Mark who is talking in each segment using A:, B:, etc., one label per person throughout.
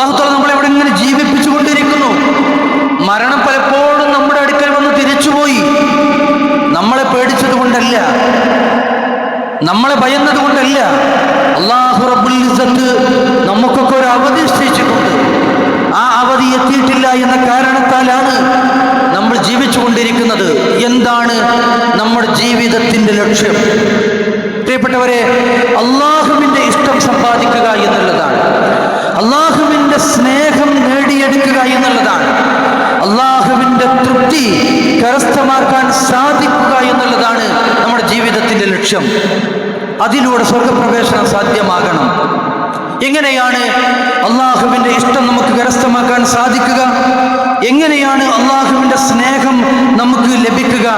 A: അള്ളാഹുത്താല നമ്മളെ ഇവിടെ ഇങ്ങനെ ജീവിപ്പിച്ചുകൊണ്ടിരിക്കുന്നു. മരണം പലപ്പോഴും നമ്മുടെ അടുക്കൽ വന്ന് തിരിച്ചുപോയി. നമ്മളെ പേടിച്ചത് കൊണ്ടല്ല നമ്മളെ ഭയന്നത് കൊണ്ടല്ല അള്ളാഹു റബ്ബുൽ ഇസ്സത്ത് നമുക്കൊക്കെ ഒരു അവധി നിശ്ചയിച്ചിട്ടുണ്ട്. ആ അവധി എത്തിയിട്ടില്ല എന്ന കാരണത്താലാണ് നമ്മൾ ജീവിച്ചുകൊണ്ടിരിക്കുന്നത്. എന്താണ് നമ്മുടെ ജീവിതത്തിന്റെ ലക്ഷ്യം? പ്രിയപ്പെട്ടവരെ അള്ളാഹുവിന്റെ ഇഷ്ടം സമ്പാദിക്കുക എന്നുള്ളതാണ്. അള്ളാഹുവിന്റെ സ്നേഹം നേടിയെടുക്കുക എന്നുള്ളതാണ് അള്ളാഹുവിന്റെ കരസ്ഥമാക്കാൻ സാധിക്കുക എന്നുള്ളതാണ് നമ്മുടെ ജീവിതത്തിന്റെ ലക്ഷ്യം. അതിലൂടെ സ്വർഗപ്രവേശനം സാധ്യമാകണം. എങ്ങനെയാണ് അള്ളാഹുവിന്റെ ഇഷ്ടം നമുക്ക് കരസ്ഥമാക്കാൻ സാധിക്കുക? എങ്ങനെയാണ് അള്ളാഹുവിന്റെ സ്നേഹം നമുക്ക് ലഭിക്കുക?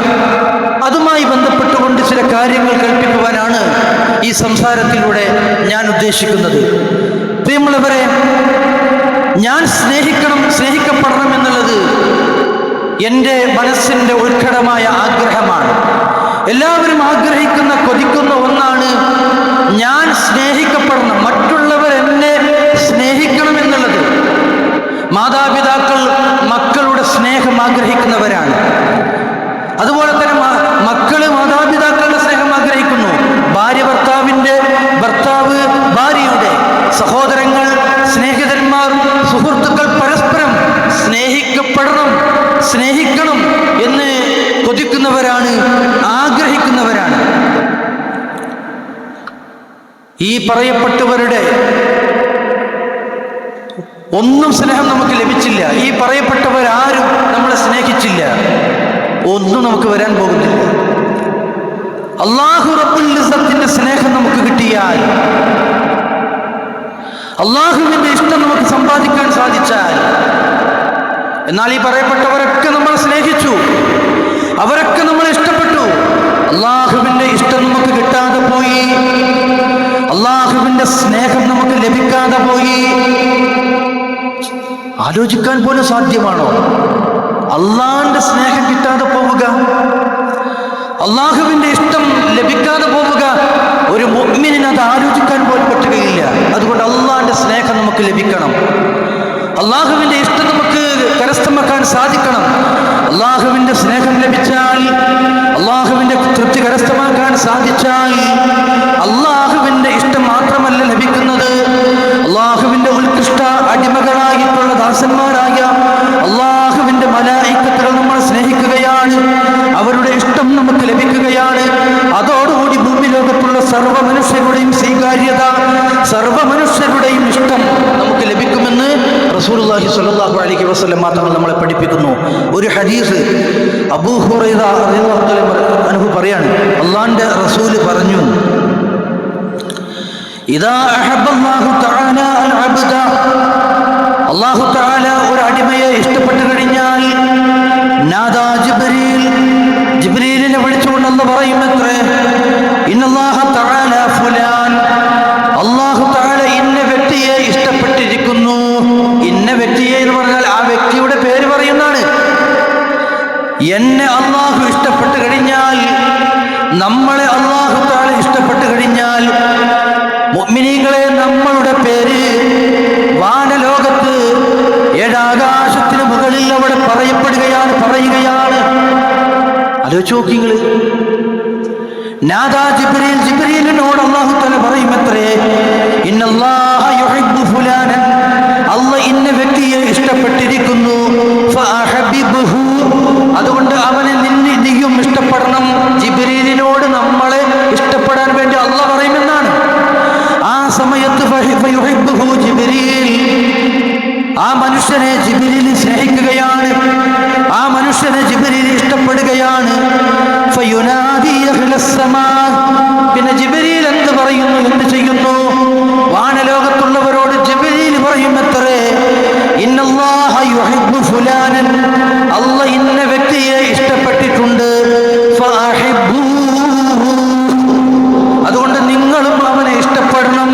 A: അതുമായി ബന്ധപ്പെട്ടുകൊണ്ട് ചില കാര്യങ്ങൾ കൽപ്പിക്കുവാനാണ് ഈ സംസാരത്തിലൂടെ ഞാൻ ഉദ്ദേശിക്കുന്നത്. പ്രിയമുള്ളവരെ ഞാൻ സ്നേഹിക്കണം സ്നേഹിക്കപ്പെടണം എന്നുള്ളത് എന്റെ മനസ്സിന്റെ ഉത്കടമായ ആഗ്രഹമാണ്. എല്ലാവരും ആഗ്രഹിക്കുന്ന കൊതിക്കുന്ന ഒന്നാണ് ഞാൻ സ്നേഹിക്കപ്പെടണം മറ്റുള്ളവർ എന്നെ സ്നേഹിക്കണം എന്നുള്ളത് മാതാപിതാക്കൾ മക്കളുടെ സ്നേഹം ആഗ്രഹിക്കുന്നവരാണ്. അതുപോലെ തന്നെ മക്കൾ മാതാപിതാക്കളുടെ സ്നേഹം ആഗ്രഹിക്കുന്നു. ഭാര്യ ഭർത്താവിന്റെ ഭർത്താവ് ഭാര്യയുടെ സഹോദരങ്ങൾ സ്നേഹിതന്മാർ സുഹൃത്തുക്കൾ പരസ്പരം സ്നേഹിക്കപ്പെടണം സ്നേഹിക്കണം എന്ന് കൊതിക്കുന്നവരാണ് ആഗ്രഹിക്കുന്നവരാണ് ഈ പറയപ്പെട്ടവരുടെ ഒന്നും സ്നേഹം നമുക്ക് ലഭിച്ചില്ല. ഈ പറയപ്പെട്ടവരാരും നമ്മളെ സ്നേഹിച്ചില്ല. ഒന്നും നമുക്ക് വരാൻ പോകുന്നില്ല. അള്ളാഹു റബുലിസത്തിന്റെ സ്നേഹം നമുക്ക് കിട്ടിയാൽ അള്ളാഹുവിന്റെ ഇഷ്ടം നമുക്ക് സമ്പാദിക്കാൻ സാധിച്ചാൽ എന്നാൽ ഈ പറയപ്പെട്ടവരൊക്കെ നമ്മളെ സ്നേഹിച്ചു. അവരൊക്കെ നമ്മളെ ഇഷ്ടപ്പെട്ടു. അള്ളാഹുവിന്റെ ഇഷ്ടം നമുക്ക് കിട്ടാതെ പോയി അള്ളാഹുവിന്റെ സ്നേഹം നമുക്ക് ലഭിക്കാതെ പോയി. ആലോചിക്കാൻ പോലും സാധ്യമാണോ? അള്ളാഹിന്റെ സ്നേഹം കിട്ടാതെ പോവുക അള്ളാഹുവിന്റെ ഇഷ്ടം ലഭിക്കാതെ പോവുക ഒരു മുഗ്മിനിന് അത് ആലോചിക്കാൻ പോലും പറ്റുകയില്ല. അതുകൊണ്ട് അള്ളാഹിന്റെ സ്നേഹം നമുക്ക് ലഭിക്കണം. അള്ളാഹുവിന്റെ ഇഷ്ടം നമുക്ക് കരസ്ഥമാക്കാൻ സാധിക്കണം. അള്ളാഹുവിന്റെ സ്നേഹം ലഭിച്ചാൽ അള്ളാഹുവിന്റെ തൃപ്തി കരസ്ഥമാക്കാൻ സാധിച്ചാൽ സ്വല്ലല്ലാഹു അലൈഹി വസല്ലം മാത്രം നമ്മളെ പഠിപ്പിക്കുന്നു. ഒരു ഹദീസ് അബൂ അനുഭവ പറയാണ്. അള്ളാന്റെ റസൂൽ പറഞ്ഞു ഇതാ അല്ലാഹു തആല ഒരു അടിമയെ ഇഷ്ടപ്പെട്ടു കഴിഞ്ഞാൽ നാദാ ജിബ്രീൽ ജിബ്രീലിനെ വിളിച്ചുകൊണ്ടെന്ന് പറയുമത്രേ? പറയുകയാണ്. ആലോചിച്ച് നോക്കിങ്ങൾ നാദാ ജിബ്രീൽ ജിബ്രീലിനോട് അള്ളാഹു തല പറയുമത്രേ അല്ല ഇന്ന വ്യക്തിയെ ഇഷ്ടപ്പെട്ടിരിക്കുന്നു. അതുകൊണ്ട് അവനെ നിന്നെ നീയും ഇഷ്ടപ്പെടണം. ജിബ്രീലിനോട് നമ്മളെ ഇഷ്ടപ്പെടാൻ വേണ്ടി അല്ല പറയുമെന്നാണ്. ആ സമയത്ത് ജിബ്രീൽ. ആ മനുഷ്യനെ ജിബിലിൽ പിന്നെ ജിബിലിൽ എന്ത് പറയുന്നു? എന്ത് ചെയ്യുന്നു? വാനലോകത്തുള്ളവരോട് ജിബിലിൽ പറയും എത്രേ ഫുലാനൻ. അല്ല ഇന്ന വ്യക്തിയെ ഇഷ്ടപ്പെട്ടിട്ടുണ്ട്. അതുകൊണ്ട് നിങ്ങളും അവനെ ഇഷ്ടപ്പെടണം.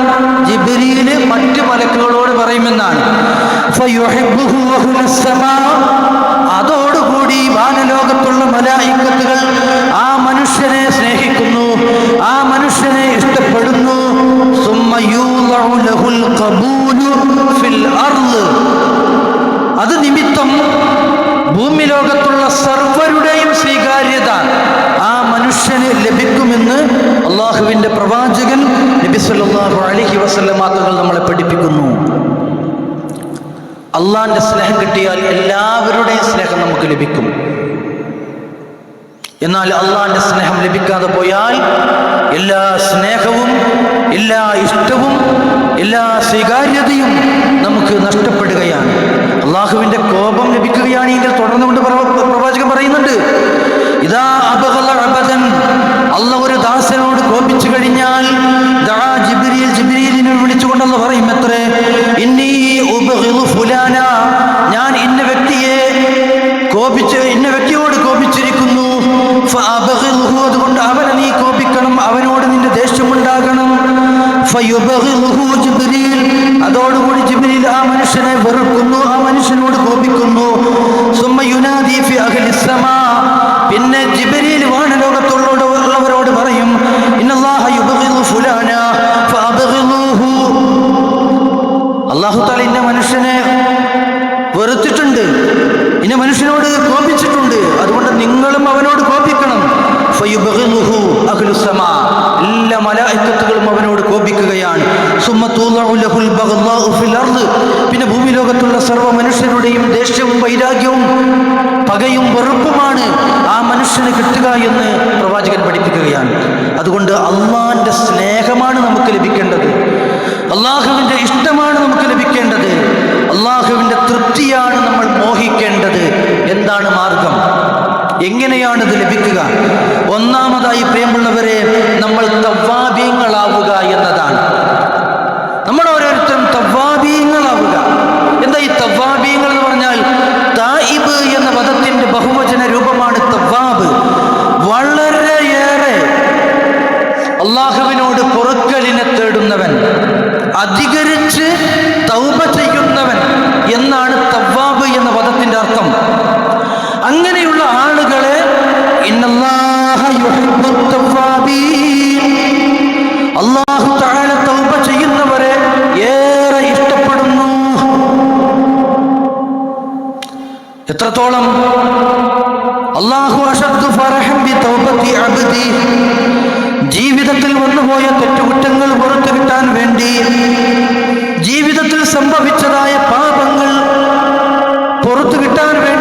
A: ജിബ്രീൽ മറ്റു മലക്കുകളോട് പറയുമെന്നാണ്. ഫയുഹിബ്ബുഹു അഹ്ലുസ്സമാ. ഭൂമി ലോകത്തുള്ള സർവരുടെയും സ്വീകാര്യത ആ മനുഷ്യന് ലഭിക്കുമെന്ന് അള്ളാഹുവിന്റെ പ്രവാചകൻ നബി സല്ലാഹു അലഹി വസല്ലമാത്തകൾ നമ്മളെ പഠിപ്പിക്കുന്നു. അള്ളാഹിന്റെ സ്നേഹം കിട്ടിയാൽ എല്ലാവരുടെയും സ്നേഹം നമുക്ക് ലഭിക്കും. എന്നാൽ അള്ളാഹിന്റെ സ്നേഹം ലഭിക്കാതെ പോയാൽ എല്ലാ സ്നേഹവും എല്ലാ ഇഷ്ടവും എല്ലാ സ്വീകാര്യതയും നമുക്ക് നഷ്ടപ്പെടുകയാണ്. അള്ളാഹുവിന്റെ പിന്നെ മനുഷ്യനോട് കോപിച്ചിട്ടുണ്ട്. അതുകൊണ്ട് നിങ്ങളും അവനോട് കോപിക്കണം. എല്ലാ അവനോട് കോപിക്കുകയാണ്. പിന്നെ ഭൂമിലോകത്തുള്ള സർവ മനുഷ്യരുടെയും ദേഷ്യവും വൈരാഗ്യവും പകയും വെറുപ്പുമാണ് ആ മനുഷ്യന് കിട്ടുക എന്ന് പ്രവാചകൻ പഠിപ്പിക്കുകയാണ്. അതുകൊണ്ട് അള്ളാന്റെ സ്നേഹമാണ് നമുക്ക് ലഭിക്കേണ്ടത്. അള്ളാഹുവിന്റെ എന്താണ് മാർഗം? എങ്ങനെയാണ് ഇത് ലഭിക്കുക? ഒന്നാമതായി പ്രിയമുള്ളവരെ നമ്മൾ തവ്വാബീങ്ങളാവുക എന്നതാണ്. നമ്മൾ ഓരോരുത്തരും തവ്വാബീങ്ങളാവുക എന്താ ഈ തവ്വാ കാലത്തോളം ജീവിതത്തിൽ വന്നുപോയ തെറ്റുകുറ്റങ്ങൾ പുറത്തു കിട്ടാൻ വേണ്ടി ജീവിതത്തിൽ സംഭവിച്ചതായ പാപങ്ങൾ പുറത്തു കിട്ടാൻ വേണ്ടി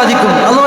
A: i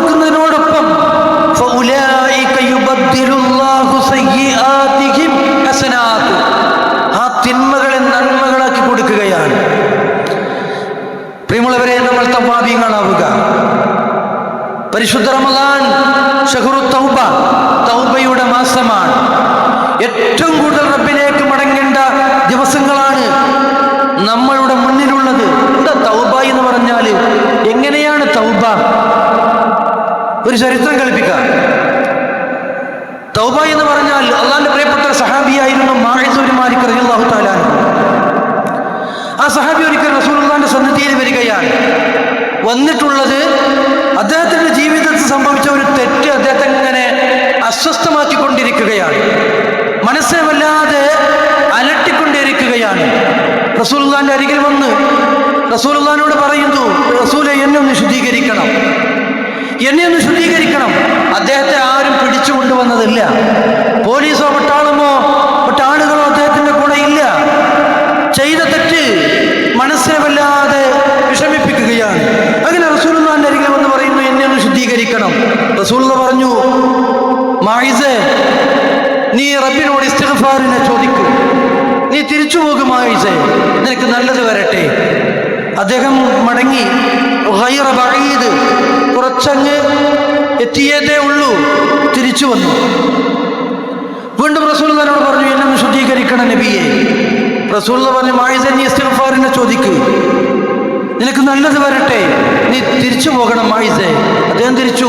A: കൊടുക്കുന്നതിനോടൊപ്പം ആ തിന്മകളെ നന്മകളാക്കി കൊടുക്കുകയാണ്. പ്രിയമുള്ളവരെ നമ്മൾ തവാബികളാവുക പരിശുദ്ധ ഒരു ചരിത്രം കളിപ്പിക്കാം തൗബ എന്ന് പറഞ്ഞാൽ അള്ളാന്റെ പ്രിയപ്പെട്ട സഹാബിയായിരുന്നു മാഹിസൂരി താലാൻ ആ സഹാബി ഒരിക്കൽ റസൂലുള്ളാന്റെ സന്നിധിയിൽ വരികയാണ്. വന്നിട്ടുള്ളത് അദ്ദേഹത്തിന്റെ ജീവിതത്തിൽ സംഭവിച്ച ഒരു തെറ്റ് അദ്ദേഹത്തെ ഇങ്ങനെ അസ്വസ്ഥമാക്കിക്കൊണ്ടിരിക്കുകയാണ്. മനസ്സിനെ വല്ലാതെ അലട്ടിക്കൊണ്ടിരിക്കുകയാണ്. റസൂൽ അരികിൽ വന്ന് റസൂൽ എന്നെ ഒന്ന് ശുദ്ധീകരിക്കണം. അദ്ദേഹത്തെ ആരും പിടിച്ചു കൊണ്ടുവന്നതില്ല. പോലീസോ പട്ടാളമോ പട്ടാളുകളോ അദ്ദേഹത്തിന്റെ കൂടെ ഇല്ല. ചെയ്ത തെറ്റ് മനസ്സിനെ വല്ലാതെ വിഷമിപ്പിക്കുകയാണ്. അങ്ങനെ റസൂലുള്ളാന്റെ അരികിൽ വന്ന് പറയുന്നു എന്നെ ഒന്ന് ശുദ്ധീകരിക്കണം. റസൂൽ പറഞ്ഞു മായിസേ നീ റബ്ബിനോട് ഇസ്തിഗ്ഫാറിനെ ചോദിക്കും. നീ തിരിച്ചു പോകും മായിസേ. നിനക്ക് നല്ലത് വരട്ടെ. അദ്ദേഹം മടങ്ങി കുറച്ചങ്ങ് എത്തിയതേ ഉള്ളൂ. തിരിച്ചു വന്നു. വീണ്ടും റസൂൽദാനോട് പറഞ്ഞു എന്നെ ശുദ്ധീകരിക്കണ ശുദ്ധീകരിക്കണം നബിയെ. റസൂൽ പറഞ്ഞു മായിസ നീ ഇസ്തിഗ്ഫാറിനെ ചോദിക്കൂ. നിനക്ക് നല്ലത് വരട്ടെ. നീ തിരിച്ചു പോകണം മായിസെ അദ്ദേഹം തിരിച്ചു.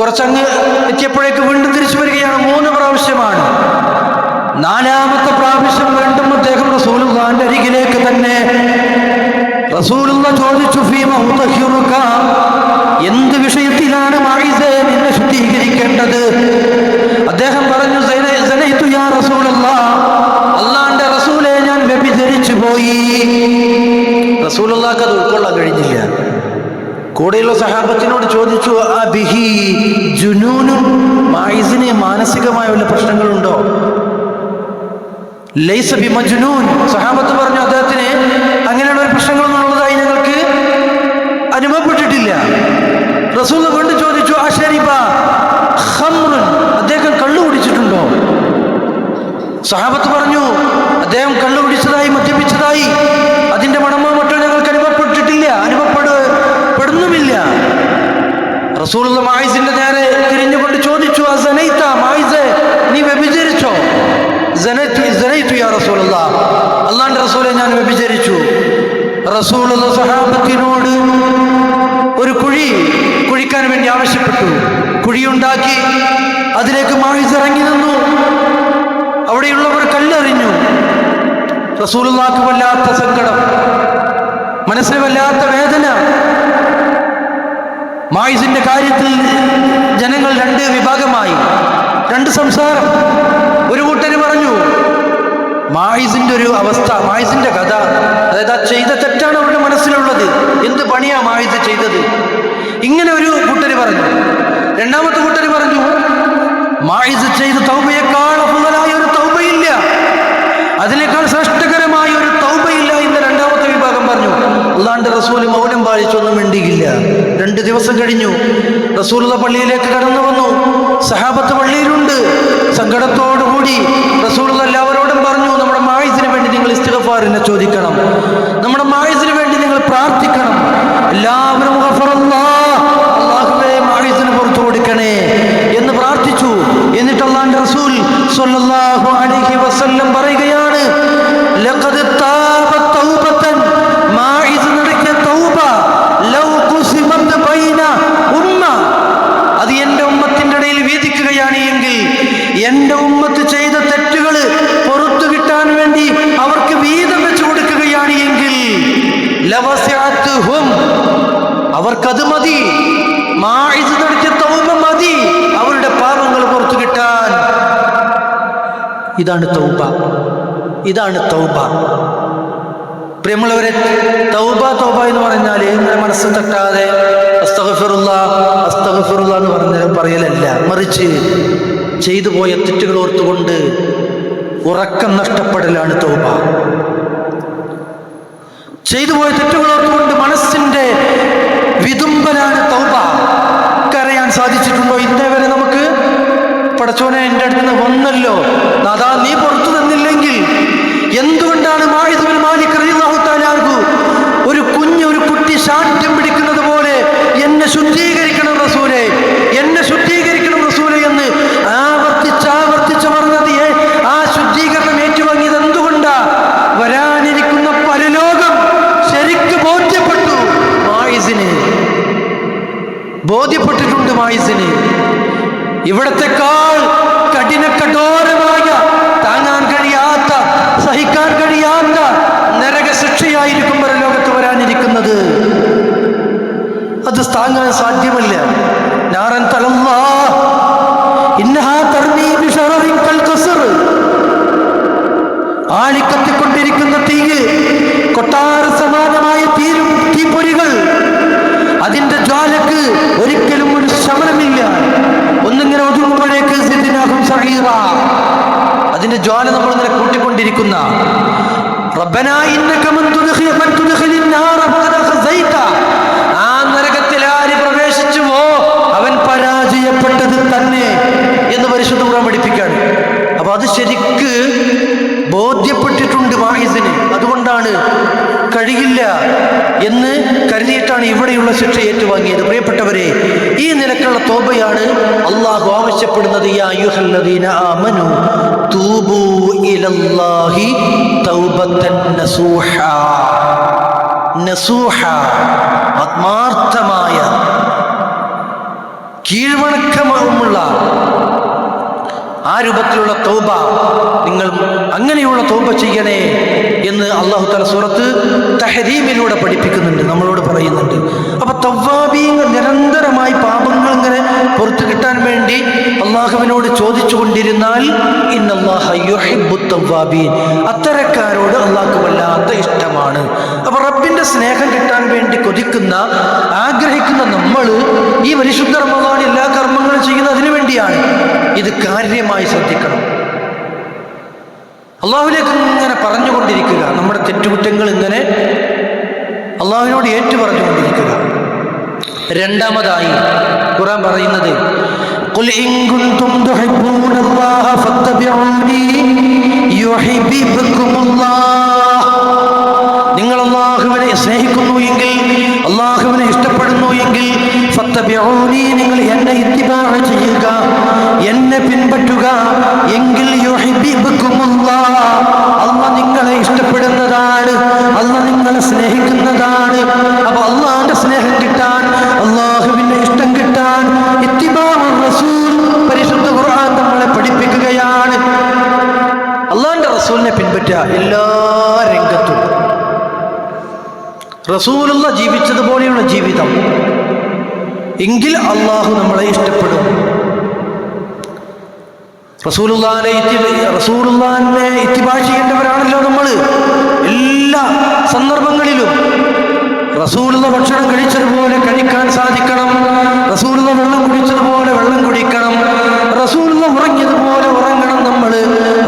A: കുറച്ചങ്ങ് എത്തിയപ്പോഴേക്ക് വീണ്ടും തിരിച്ചു വരികയാണ്. മൂന്ന് പ്രാവശ്യമാണ്. നാലാമത്തെ പ്രാവശ്യം വീണ്ടും അദ്ദേഹം റസൂലുള്ളാന്റെ അരികിലേക്ക് തന്നെ റസൂലുള്ള ചോദിച്ചു ഫീമ എന്ത് ശുദ്ധീകരിക്കേണ്ടത് അദ്ദേഹം പറഞ്ഞു "സന- യാ റസൂലല്ലാ. അള്ളാന്റെ റസൂലെ ഞാൻ വ്യഭിചരിച്ചു പോയി. റസൂലുള്ളാക്ക് അത് ഉൾക്കൊള്ളാൻ കഴിഞ്ഞില്ല. കൂടെയുള്ള സഹാബത്തിനോട് ചോദിച്ചു അബിഹി ജുനൂനും മായിസിന് മാനസികമായ വല്ല പ്രശ്നങ്ങളുണ്ടോ? ലൈസ ബി മജ്നൂൻ സഹാബത്ത് പറഞ്ഞു അദ്ദേഹത്തിന് അങ്ങനെയുള്ള ഒരു പ്രശ്നങ്ങളൊന്നും ഉള്ളതായി ഞങ്ങൾക്ക് അനുഭവപ്പെട്ടിട്ടില്ല റസൂൽ വീണ്ടും ചോദിച്ചു അഷരിബ ഖംറുൻ അദ്ദേഹം കള്ളു കുടിച്ചിട്ടുണ്ടോ സഹാബത്ത് പറഞ്ഞു അദ്ദേഹം കള്ളു കുടിച്ചതായി മദ്യപിച്ചതായി. അതിന്റെ മണമോ മറ്റോ ഞങ്ങൾക്ക് അനുഭവപ്പെട്ടിട്ടില്ല അനുഭവപ്പെടുന്നുമില്ല റസൂൾ മായിസിന്റെ നേരെ തിരിഞ്ഞുകൊണ്ട് ചോദിച്ചു ആ സനൈത്ത മായിസെ നീ വ്യഭിചരിച്ചോ? സനൈത്തു- യാ റസൂലുള്ള. അള്ളാന്റെ റസൂലെ ഞാൻ വ്യഭിചരിച്ചു. റസൂൾ സഹാബത്തിനോട് ഒരു കുഴി കുഴിക്കാൻ വേണ്ടി ആവശ്യപ്പെട്ടു. കുഴിയുണ്ടാക്കി അതിലേക്ക് മായിസ് ഇറങ്ങി റസൂലുള്ളാക്ക് വല്ലാത്ത സങ്കടം. മനസ്സിന് വല്ലാത്ത വേദന. മായിസിന്റെ കാര്യത്തിൽ ജനങ്ങൾ രണ്ട് വിഭാഗമായി. രണ്ട് സംസാരം. ഒരു കൂട്ടര് പറഞ്ഞു മായിസിന്റെ ഒരു അവസ്ഥ മായിസിന്റെ കഥ. അതായത് ആ ചെയ്ത തെറ്റാണ് അവരുടെ മനസ്സിലുള്ളത്. എന്ത് പണിയാ മായിസ് ചെയ്തത്? ഇങ്ങനെ ഒരു കൂട്ടര് പറഞ്ഞു. രണ്ടാമത്തെ കൂട്ടര് പറഞ്ഞു മായിസ് ചെയ്ത തൗബയേക്കാൾ ഒരു തൗബയില്ല. അതിനേക്കാൾ ശ്രേഷ്ഠകരമായ ഒരു തൗബയില്ല എന്ന് രണ്ടാമത്തെ വിഭാഗം പറഞ്ഞു അള്ളാന്റെ റസൂൽ മൗനം പാലിച്ചൊന്നും മിണ്ടിയില്ല. രണ്ട് ദിവസം കഴിഞ്ഞു. റസൂലുള്ള പള്ളിയിലേക്ക് കടന്നു വന്നു. സഹാബത്ത് പള്ളിയിലുണ്ട് സങ്കടത്തോടുകൂടി റസൂലുള്ള എല്ലാവരോടും പറഞ്ഞു നമ്മുടെ മായിസിന് വേണ്ടി നിങ്ങൾ ഇസ്തിഗഫാറിനെ ചോദിക്കണം നമ്മുടെ മായിസിന് വേണ്ടി നിങ്ങൾ പ്രാർത്ഥിക്കണം എല്ലാവരും ഗഫറല്ലാഹ്. അല്ലാഹുവേ മായിസിന് പുറത്തു കൊടുക്കണേ എന്ന് പ്രാർത്ഥിച്ചു എന്നിട്ട് അള്ളാന്റെ റസൂൽ സ്വല്ലല്ലാഹു അലൈഹി വസല്ലം പറയുകയാണ് ലഖദ് താബ തൗബതൻ മാഇസ് നടത്തിയ തൗബ ലൗ ഖുസിമത് ബൈന ഉമ്മ അത് എന്റെ ഉമ്മത്തിന്റെ ഇടയിൽ വീതിക്കുകയാണ് എങ്കിൽ എന്റെ ഉമ്മത്ത് ചെയ്ത തെറ്റുകൾ പുറത്തു കിട്ടാൻ വേണ്ടി അവർക്ക് വീതം വെച്ച് കൊടുക്കുകയാണ് എങ്കിൽ ലവസ്യഅത്തുഹും അവർക്കത് മതി. മാഇസ് നടത്തിയ തൗബ മതി. അവരുടെ പാപങ്ങൾ പുറത്തു കിട്ടാൻ. ഇതാണ് തൗബ. ഇതാണ് തൗബ. പ്രിയമുള്ളവരെ തൗബ തൗബ എന്ന് പറഞ്ഞാൽ ഇങ്ങനെ മനസ്സ് തട്ടാതെ അസ്തഗഫിറുള്ള അസ്തഗഫിറുള്ള എന്ന് പറഞ്ഞ പറയലല്ല. മറിച്ച് ചെയ്തു പോയ തെറ്റുകൾ ഓർത്തുകൊണ്ട് ഉറക്കം നഷ്ടപ്പെടലാണ് തൗബ. ചെയ്തു പോയ തെറ്റുകളോർത്തുകൊണ്ട് മനസ്സിന്റെ വിതുമ്പലാണ് തൗബ. കരയാൻ സാധിച്ചിട്ടുണ്ടോ? ഇന്നേ വരെ നമുക്ക് പടച്ചോനെ എന്റെ അടുത്ത് നിന്ന് വന്നല്ലോ. അതാ നീ പുറത്തു തന്നില്ലെങ്കിൽ എന്തുകൊണ്ടാണ് മാഹിദുൽ മാലിക് റളിയല്ലാഹു തആല അൻഹു ഒരു കുഞ്ഞ് ഒരു കുട്ടി ശാഠ്യം പിടിക്കുന്നത് പോലെ എന്നെ ശുദ്ധീകരിക്കണം റസൂലെ എന്നെ ശുദ്ധീകരിക്കണം റസൂലെ എന്ന് ആവർത്തിച്ച് ആവർത്തിച്ച് പറഞ്ഞത് ഏ- ആ ശുദ്ധീകരണം ഏറ്റുവാങ്ങിയത് എന്തുകൊണ്ടാ വരാനിരിക്കുന്ന പരലോകം ശരിക്ക് ബോധ്യപ്പെട്ടു മായിസിന് ബോധ്യപ്പെട്ടിട്ടുണ്ട് മായിസിന് ഇവിടത്തെക്കാൾ കഠിന കഠോരമായ താങ്ങാൻ കഴിയാത്ത താങ്ങാൻ സാധ്യമല്ല. ഞാറൻ ആളിക്കത്തിക്കൊണ്ടിരിക്കുന്ന തീയ് കൊട്ടാര സമാനമായ തീരും തീപ്പൊരികൾ. അതിന്റെ ജ്വാലക്ക് ഒരിക്കലും ഒരു ശമനമില്ല. ഒന്നിങ്ങനെ ഒതുങ്ങുമ്പോഴേക്ക് സിദ്ധിനാകും സഹീറ. അതിന്റെ ജ്വാല നമ്മൾ നമ്മളിങ്ങനെ കൂട്ടിക്കൊണ്ടിരിക്കുന്ന. റബ്ബന ഇന്നക കഴിയില്ല എന്ന് കരുതിയിട്ടാണ് ഇവിടെയുള്ള ശിക്ഷ ഏറ്റുവാങ്ങിയത്. പ്രിയപ്പെട്ടവരെ ഈ നിലക്കുള്ള തോബയാണ് അള്ളാഹു ആവശ്യപ്പെടുന്നത് തൂബൂ തൗബത്തൻ നസൂഹ. നസൂഹ ആത്മാർത്ഥമായ കീഴ്വണക്കമുള്ള ആ രൂപത്തിലുള്ള തൗബ നിങ്ങൾ അങ്ങനെയുള്ള തൗബ ചെയ്യണേ എന്ന് അള്ളാഹു തല സൂറത്ത് തഹരീമിലൂടെ പഠിപ്പിക്കുന്നുണ്ട് നമ്മളോട് പറയുന്നുണ്ട്. അപ്പൊ തവ്വാബീങ്ങൾ നിരന്തരമായി പാപങ്ങൾ ഇങ്ങനെ പുറത്തു കിട്ടാൻ അള്ളാഹുവിനോട് ചോദിച്ചു കൊണ്ടിരുന്നാൽ തവ്വാബീൻ അത്തരക്കാരോട് അള്ളാഹു വല്ലാത്ത ഇഷ്ടമാണ്. അപ്പൊ റബ്ബിന്റെ സ്നേഹം കിട്ടാൻ വേണ്ടി കൊതിക്കുന്ന ആഗ്രഹിക്കുന്ന നമ്മൾ ഈ പരിശുദ്ധ റമദാൻ എല്ലാ കർമ്മങ്ങളും ചെയ്യുന്ന അതിനു വേണ്ടിയാണ്. ഇത് കാര്യമായി ശ്രദ്ധിക്കണം. അള്ളാഹുലേക്ക് ഇങ്ങനെ പറഞ്ഞുകൊണ്ടിരിക്കുക. നമ്മുടെ തെറ്റുകുറ്റങ്ങൾ ഇങ്ങനെ അള്ളാഹുവിനോട് ഏറ്റു പറഞ്ഞുകൊണ്ടിരിക്കുക രണ്ടാമതായി ഖുറാൻ പറയുന്നത് قل إن كنتم تحبون الله فاتبعوني يحببكم الله നിങ്ങൾ അള്ളാഹുവിനെ സ്നേഹിക്കുന്നു എങ്കിൽ അള്ളാഹുവിനെ ഇഷ്ടപ്പെടുന്നു എങ്കിൽ ഫത്തബിഊനി നിങ്ങൾ എന്നെ ഇത്തിബാഅ ചെയ്യുക എന്നെ പിൻപറ്റുക എങ്കിൽ യുഹിബ്ബുക്കുമുല്ലാഹ് എല്ലാ രംഗത്തും. റസൂലുള്ള ജീവിച്ചതുപോലെയുള്ള ജീവിതം. എങ്കിൽ അള്ളാഹു നമ്മളെ ഇഷ്ടപ്പെടും. റസൂലുള്ളാനെ റസൂലുള്ളാനെ ഇത്തിഭാഷ ചെയ്യേണ്ടവരാണല്ലോ നമ്മൾ എല്ലാ സന്ദർഭങ്ങളിലും റസൂലുള്ള ഭക്ഷണം കഴിച്ചതുപോലെ കഴിക്കാൻ സാധിക്കണം. റസൂലുള്ള വെള്ളം കുടിച്ചതുപോലെ വെള്ളം കുടിക്കണം. റസൂലുള്ള ഉറങ്ങിയതുപോലെ ഉറങ്ങണം നമ്മൾ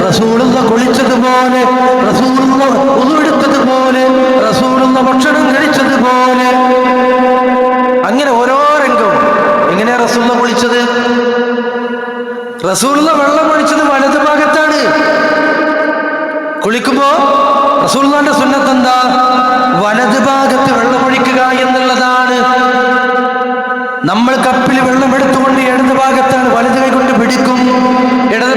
A: റസൂലുള്ള കുളിച്ചതുപോലെ റസൂലുള്ള ഉതുവെടുത്തതുപോലെ റസൂലുള്ള ഭക്ഷണം കഴിച്ചതുപോലെ. അങ്ങനെ ഓരോ രംഗവും. എങ്ങനെ റസൂലുള്ള കുളിച്ചത്? റസൂലുള്ള വെള്ളം ഒഴിച്ചത് വലത് ഭാഗത്താണ്. കുളിക്കുമ്പോ റസൂലുള്ളാന്റെ സുന്നത്ത് എന്താ? വലത് ഭാഗത്ത് വെള്ളമൊഴിക്കുക എന്നുള്ളതാണ് നമ്മൾ കപ്പിൽ വെള്ളം എടുത്തുകൊണ്ട് ഇടത് ഭാഗത്താണ് വലത് കൈ കൊണ്ട് പിടിക്കും. ഇടത്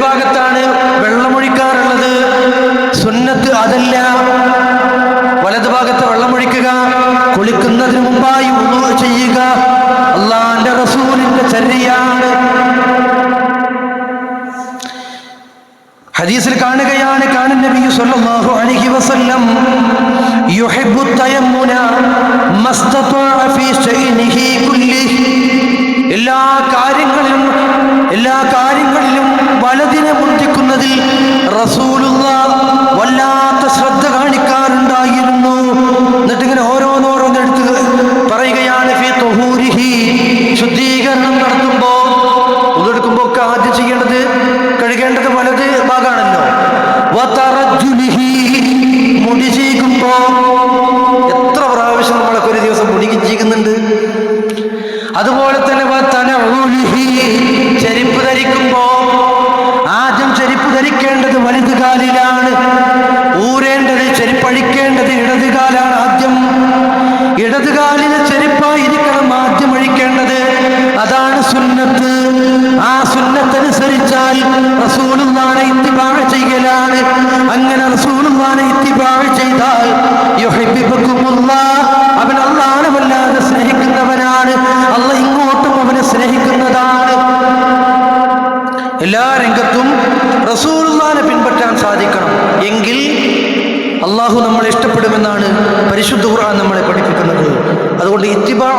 A: എല്ലാ കാര്യങ്ങളിലും വലതിനെ മുന്തിക്കുന്നതിൽ റസൂലുള്ള സുന്നത്തനുസരിച്ചാൽ റസൂലുള്ളാനെ ഇത്തിബാഴ ചെയ്യലാണ്. അങ്ങനെ റസൂലുള്ളാനെ ഇത്തിബാഴ ചെയ്താൽ. അവൻ അള്ളാഹനെ വല്ലാതെ സ്നേഹിക്കുന്നവനാണ്. അല്ല ഇങ്ങോട്ടും അവനെ സ്നേഹിക്കുന്നതാണ്. എല്ലാ രംഗത്തും റസൂലുള്ളാനെ പിൻപറ്റാൻ സാധിക്കണം. എങ്കിൽ അള്ളാഹു നമ്മളെ ഇഷ്ടപ്പെടുമെന്നാണ് പരിശുദ്ധ ഖുർആൻ നമ്മളെ പഠിപ്പിക്കുന്നത്. അതുകൊണ്ട് ഇത്തിബാ